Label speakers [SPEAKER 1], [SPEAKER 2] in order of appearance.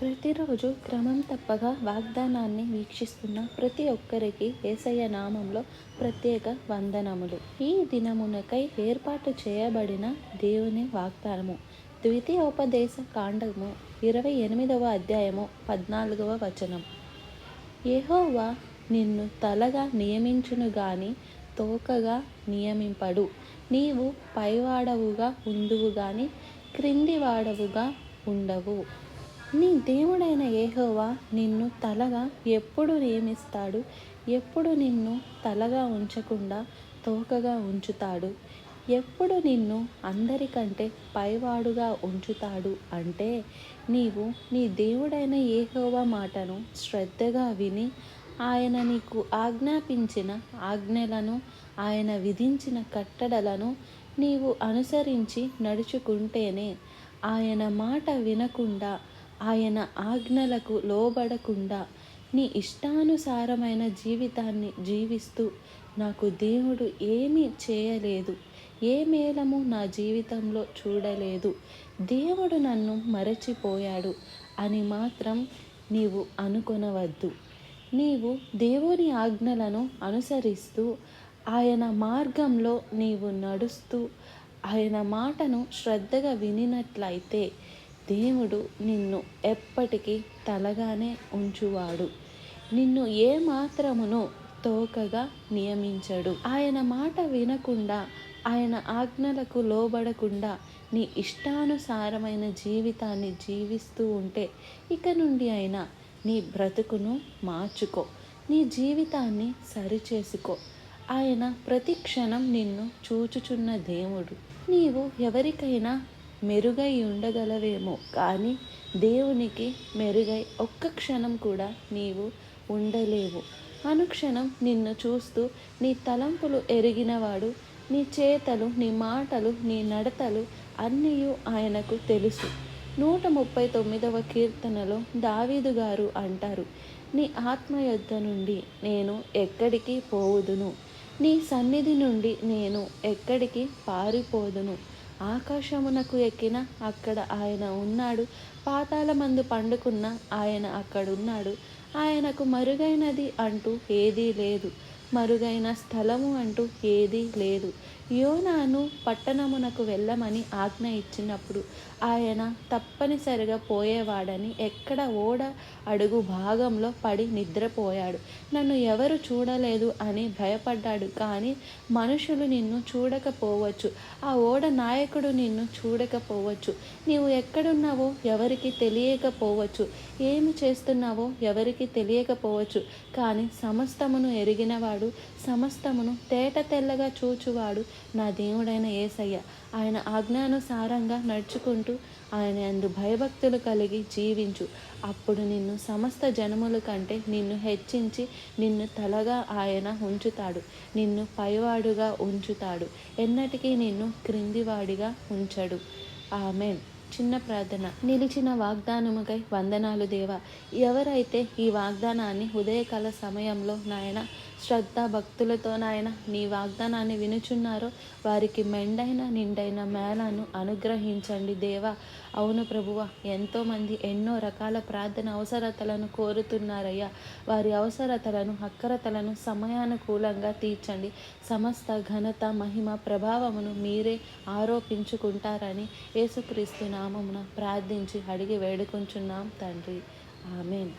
[SPEAKER 1] ప్రతిరోజు క్రమం తప్పగా వాగ్దానాన్ని వీక్షిస్తున్న ప్రతి ఒక్కరికి ఏసయ్య నామంలో ప్రత్యేక వందనములు. ఈ దినమునకై ఏర్పాటు చేయబడిన దేవుని వాగ్దానము. ద్వితీయోపదేశ కాండము ఇరవై ఎనిమిదవ అధ్యాయము పద్నాలుగవ వచనం. ఏహోవా నిన్ను తలగా నియమించును గాని తోకగా నియమింపడు. నీవు పైవాడవుగా ఉందువు గాని క్రిందివాడవుగా ఉండవు. నీ దేవుడైన ఏహోవా నిన్ను తలగా ఎప్పుడు నియమిస్తాడు? ఎప్పుడు నిన్ను తలగా ఉంచకుండా తోకగా ఉంచుతాడు? ఎప్పుడు నిన్ను అందరికంటే పైవాడుగా ఉంచుతాడు? అంటే నీవు నీ దేవుడైన ఏహోవా మాటను శ్రద్ధగా విని ఆయన నీకు ఆజ్ఞాపించిన ఆజ్ఞలను ఆయన విధించిన కట్టడలను నీవు అనుసరించి నడుచుకుంటేనే ఆయన మాట వినకుండా ఆయన ఆజ్ఞలకు లోబడకుండా నీ ఇష్టానుసారమైన జీవితాన్ని జీవిస్తూ నాకు దేవుడు ఏమీ చేయలేదు ఏ మేలము నా జీవితంలో చూడలేదు. దేవుడు నన్ను మరచిపోయాడు అని మాత్రం నీవు అనుకొనవద్దు. నీవు దేవుని ఆజ్ఞలను అనుసరిస్తూ ఆయన మార్గంలో నీవు నడుస్తూ ఆయన మాటను శ్రద్ధగా వినినట్లయితే దేవుడు నిన్ను ఎప్పటికీ తలగానే ఉంచువాడు. నిన్ను ఏ మాత్రమును తోకగా నియమించడు. ఆయన మాట వినకుండా ఆయన ఆజ్ఞలకు లోబడకుండా నీ ఇష్టానుసారమైన జీవితాన్ని జీవిస్తూ ఉంటే ఇక నుండి అయినా నీ బ్రతుకును మార్చుకో. నీ జీవితాన్ని సరిచేసుకో. ఆయన ప్రతి క్షణం నిన్ను చూచుచున్న దేవుడు. నీవు ఎవరికైనా మెరుగై ఉండగలవేమో కానీ దేవునికి మెరుగై ఒక్క క్షణం కూడా నీవు ఉండలేవు. అనుక్షణం నిన్ను చూస్తూ నీ తలంపులు ఎరిగినవాడు నీ చేతలు నీ మాటలు నీ నడతలు అన్నీ ఆయనకు తెలుసు. నూట ముప్పై తొమ్మిదవ కీర్తనలో దావీదు గారు అంటారు నీ ఆత్మయొద్ద నుండి నేను ఎక్కడికి పోవుదును? నీ సన్నిధి నుండి నేను ఎక్కడికి పారిపోదును? ఆకాశమునకు ఎక్కిన అక్కడ ఆయన ఉన్నాడు. పాతాల మందు పండుకున్న ఆయన అక్కడున్నాడు. ఆయనకు మరుగైనది అంటూ ఏదీ లేదు. మరుగైన స్థలము అంటూ ఏదీ లేదు. యోనాను పట్టణమునకు వెళ్ళమని ఆజ్ఞ ఇచ్చినప్పుడు ఆయన తప్పనిసరిగా పోయేవాడని ఎక్కడ ఓడ అడుగు భాగంలో పడి నిద్రపోయాడు. నన్ను ఎవరు చూడలేదు అని భయపడ్డాడు. కానీ మనుషులు నిన్ను చూడకపోవచ్చు. ఆ ఓడ నాయకుడు నిన్ను చూడకపోవచ్చు. నీవు ఎక్కడున్నావో ఎవరికి తెలియకపోవచ్చు. ఏమి చేస్తున్నావో ఎవరికి తెలియకపోవచ్చు. కానీ సమస్తమును ఎరిగినవాడు సమస్తమును తేట తెల్లగా చూచువాడు. నా దేవుడైన ఏసయ్య ఆయన ఆజ్ఞానుసారంగా నడుచుకుంటూ ఆయన అందు భయభక్తులు కలిగి జీవించు. అప్పుడు నిన్ను సమస్త జనముల కంటే నిన్ను హెచ్చించి నిన్ను తలగా ఆయన ఉంచుతాడు. నిన్ను పైవాడుగా ఉంచుతాడు. ఎన్నటికీ నిన్ను క్రిందివాడిగా ఉంచడు. ఆమెన్. చిన్న ప్రార్థన. నిలిచిన వాగ్దానముకై వందనాలు దేవా. ఎవరైతే ఈ వాగ్దానాన్ని ఉదయకాల సమయంలో నాయన శ్రద్ధ భక్తులతో నాయన నీ వాగ్దానాన్ని వినుచున్నారో వారికి మెండైన నిండైన మేళను అనుగ్రహించండి దేవా. అవును ప్రభువ ఎంతోమంది ఎన్నో రకాల ప్రార్థన అవసరతలను కోరుతున్నారయ్యా. వారి అవసరతలను అక్కరతలను సమయానుకూలంగా తీర్చండి. సమస్త ఘనత మహిమ ప్రభావమును మీరే ఆరోపించుకుంటారని యేసుక్రీస్తు నామమున ప్రార్థించి అడిగి వేడుకుంటున్నాం తండ్రి. ఆమెన్.